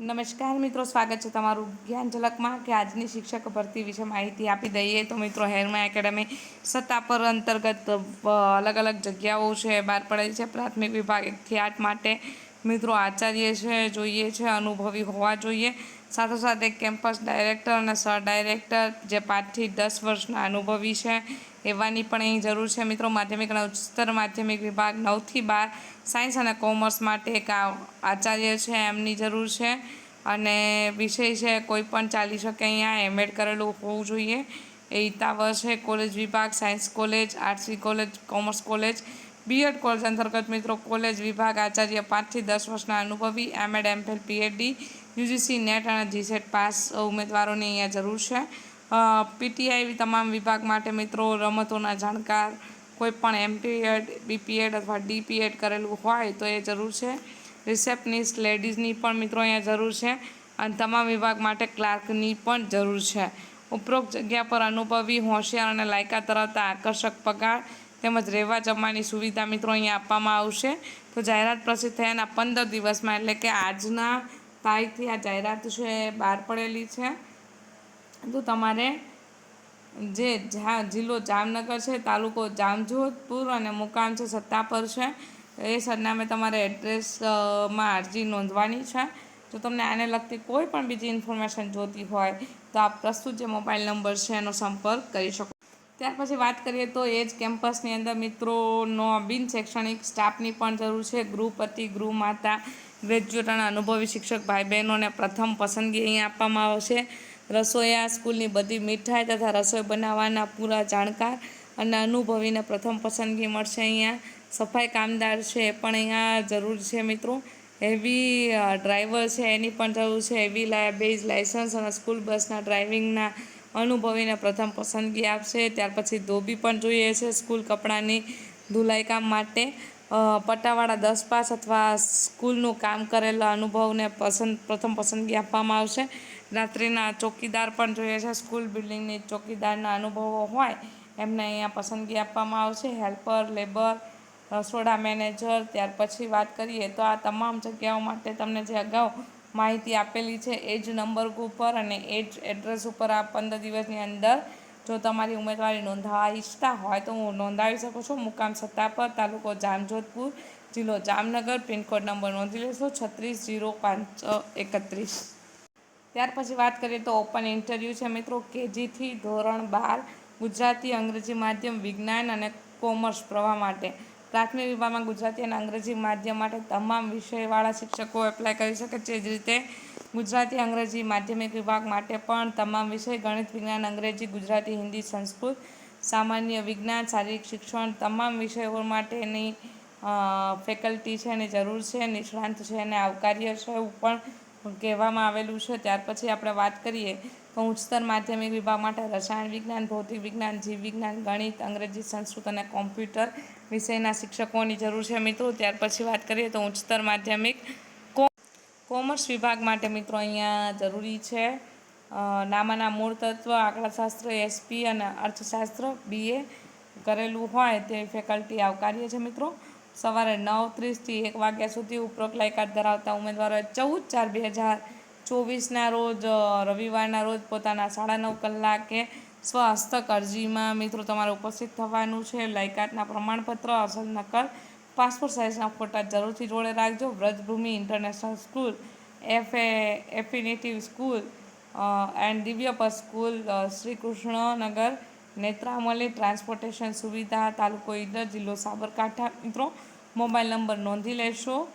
નમસ્કાર મિત્રો, સ્વાગત છે તમારું જ્ઞાન ઝલકમાં કે આજની શિક્ષક ભરતી વિશે માહિતી આપી દઈએ. તો મિત્રો, હેરમા એકેડમી સત્તા પર અંતર્ગત અલગ અલગ જગ્યાઓ છે, બહાર પડેલી છે. પ્રાથમિક વિભાગ એકથી આઠ માટે મિત્રો આચાર્ય છે, જોઈએ છે, અનુભવી હોવા જોઈએ. સાથોસાથ એક કેમ્પસ ડાયરેક્ટર અને સહ ડાયરેક્ટર જે પાંચથી દસ વર્ષના અનુભવી છે. એવાની પણ અહીં જરૂર છે. મિત્રો માધ્યમિક અને ઉચ્ચતર માધ્યમિક વિભાગ નવથી બાર સાયન્સ અને કોમર્સ માટે એક આચાર્ય છે, એમની જરૂર છે. અને વિષય છે, કોઈ પણ ચાલી શકે અહીંયા એમએડ કરેલું હોવું જોઈએ. એ ઇતાવર છે, કોલેજ વિભાગ, science college arts college, commerce college. BEd college અંતર્ગત મિત્રો, કોલેજ વિભાગ આચાર્ય પાંચથી દસ વર્ષના અનુભવી MEd MPhil PhD UGC NET અને જીસેટ પાસ ઉમેદવારોની અહીંયા જરૂર છે. પીટીઆઈ તમામ વિભાગ માટે મિત્રો રમતોના જાણકાર, કોઈ પણ એમપીએડ બીપીએડ અથવા ડીપીએડ કરેલું હોય તો એ જરૂર છે. રિસેપ્શનિસ્ટ, લેડીઝની પણ મિત્રો અહીંયા જરૂર છે અને તમામ વિભાગ માટે ક્લાર્કની પણ જરૂર છે. ઉપરોક્ત જગ્યા પર અનુભવી, હોશિયાર અને લાયકા ધરાવતા આકર્ષક પગાર તેમજ રહેવા જમવાની સુવિધા મિત્રો અહીંયા આપવામાં આવશે. તો જાહેરાત પ્રસિદ્ધ થયાના પંદર દિવસમાં એટલે કે આજના તારીખથી આ જાહેરાત છે બહાર પડેલી છે. તો તમારે જે જા, જિલ્લો જામનગર છે, તાલુકો જામજોધપુર અને મુકામ છે સત્તાપર છે, એ સરનામે તમારે એડ્રેસમાં અરજી નોંધવાની છે. જો તમને આને લગતી કોઈ પણ બીજી ઇન્ફોર્મેશન જોતી હોય, તો આપ પ્રસ્તુત જે મોબાઈલ નંબર છે, એનો સંપર્ક કરી શકો. ત્યાર પછી વાત કરીએ તો એ જ કેમ્પસની અંદર મિત્રોનો બિન શૈક્ષણિક સ્ટાફની પણ જરૂર છે. ગૃહપતિ ગૃહ માતા, ગ્રેજ્યુએટ અને અનુભવી શિક્ષક ભાઈ બહેનોને પ્રથમ પસંદગી અહીં આપવામાં આવશે. રસોઈયા સ્કૂલની બધી મીઠાઈ તથા રસોઈ બનાવવાના પૂરા જાણકાર અને અનુભવીને પ્રથમ પસંદગી મળશે અહીંયા. સફાઈ કામદાર છે એ પણ અહીંયા જરૂર છે મિત્રો. હેવી ડ્રાઈવર છે એની પણ જરૂર છે. હેવી બેઝ લાઇસન્સ અને સ્કૂલ બસના ડ્રાઇવિંગના અનુભવીને પ્રથમ પસંદગી આપશે. ત્યાર પછી ધોબી પણ જોઈએ છે સ્કૂલ કપડાની ધુલાઈ કામ માટે. પટ્ટાવાળા દસ પાસ અથવા સ્કૂલનું કામ કરેલા અનુભવને પસંદ, પ્રથમ પસંદગી આપવામાં આવશે. રાત્રિના ચોકીદાર પણ જોઈએ છે. સ્કૂલ બિલ્ડિંગની ચોકીદારના અનુભવો હોય એમને અહીંયા પસંદગી આપવામાં આવશે. હેલ્પર, લેબર, રસોડા મેનેજર, ત્યાર પછી વાત કરીએ તો આ તમામ જગ્યાઓ માટે તમને જે અગાઉ માહિતી આપેલી છે એ જ નંબર ઉપર અને એ જ એડ્રેસ ઉપર આ પંદર દિવસની અંદર જો તમારી ઉમેદવારી નોંધાવવા ઈચ્છતા હોય તો હું નોંધાવી શકું છું. મુકામ સત્તાપર, તાલુકો જામજોધપુર, જિલ્લો જામનગર, પિનકોડ નંબર નોંધી લેશો. છત્રીસ, જીરો, પાંચ, એકત્રીસ. ત્યાર પછી વાત કરીએ તો ઓપન ઇન્ટરવ્યૂ છે મિત્રો કેજીથી ધોરણ બાર, ગુજરાતી, અંગ્રેજી માધ્યમ વિજ્ઞાન અને કોમર્સ પ્રવાહ માટે. પ્રાથમિક વિભાગમાં ગુજરાતી અને અંગ્રેજી માધ્યમ માટે તમામ વિષયવાળા શિક્ષકો એપ્લાય કરી શકે છે. જ રીતે ગુજરાતી, અંગ્રેજી માધ્યમિક વિભાગ માટે પણ તમામ વિષય, ગણિત, વિજ્ઞાન, અંગ્રેજી, ગુજરાતી, હિન્દી, સંસ્કૃત, સામાન્ય વિજ્ઞાન, શારીરિક શિક્ષણ તમામ વિષયો માટેની ફેકલ્ટી છે એની જરૂર છે, નિષ્ણાંત છે અને આવકાર્ય છે. એવું પણ કહેવામાં આવેલું છે. ત્યાર પછી આપણે વાત કરીએ તો ઉચ્ચતર માધ્યમિક વિભાગ માટે રસાયણ વિજ્ઞાન, ભૌતિક વિજ્ઞાન, જીવ વિજ્ઞાન, ગણિત, અંગ્રેજી સંસ્કૃત અને કોમ્પ્યુટર વિષયના શિક્ષકોની જરૂર છે મિત્રો. ત્યાર પછી વાત કરીએ તો ઉચ્ચતર માધ્યમિક કોમર્સ વિભાગ માટે મિત્રો અહીંયા જરૂરી છે. નામાના મૂળ તત્વ આંકડાશાસ્ત્ર, એસપી અને અર્થશાસ્ત્ર બીએ કરેલું હોય તે ફેકલ્ટી આવકાર્ય છે મિત્રો. સવારે નવ ત્રીસથી એક વાગ્યા સુધી ઉપરોક્ત લાયકાત ધરાવતા ઉમેદવારોએ ચૌદ ચાર બે હજાર ચોવીસના રોજ રવિવારના રોજ પોતાના સાડા નવ કલાકે સ્વહસ્તક અરજીમાં મિત્રો તમારે ઉપસ્થિત થવાનું છે. લાયકાતના પ્રમાણપત્ર, અસલ નકલ, પાસપોર્ટ સાઇઝના ફોટા જરૂરથી જોડે રાખજો. Vrajbhumi international school, F એફિનેટિવ school and Divyapath school Shri Krishnanagar Netramali transportation સુવિધા, તાલુકો ઈડર, જિલ્લો સાબરકાંઠા. મિત્રો મોબાઈલ નંબર નોંધી લેશો.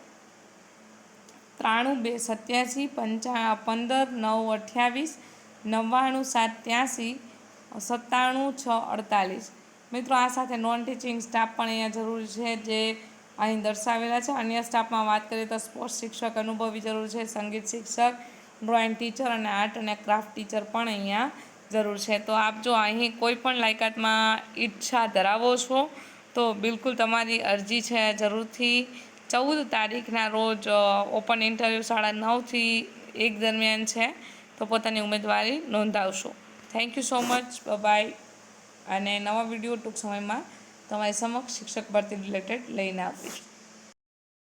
ત્રાણું બે સત્યાસી, પંચા, પંદર, નવ, અઠ્યાવીસ, નવ્વાણું સાત ત્યાંસી સત્તાણું, છ, અડતાલીસ. મિત્રો, આ સાથે નોન ટીચિંગ સ્ટાફ પણ અહીંયા જરૂરી છે જે અહીં દર્શાવેલા છે. અન્ય સ્ટાફમાં વાત કરીએ તો સ્પોર્ટ્સ શિક્ષક, અનુભવી જરૂર છે, સંગીત શિક્ષક ડ્રોઈંગ ટીચર અને આર્ટ અને ક્રાફ્ટ ટીચર પણ અહીંયા જરૂર છે. તો આપ જો અહીં કોઈ પણ લાયકાતમાં ઈચ્છા ધરાવો છો તો બિલકુલ તમારી અરજી છે જરૂરથી. ચૌદ તારીખના રોજ ઓપન ઇન્ટરવ્યૂ સાડા નવથી એક દરમિયાન છે. તો પોતાની ઉમેદવારી નોંધાવશો. Thank you so much bye અને નવા વીડિયો ટૂંક સમયમાં તમારી સમક્ષ શિક્ષક ભરતી રિલેટેડ લઈને આવીશ.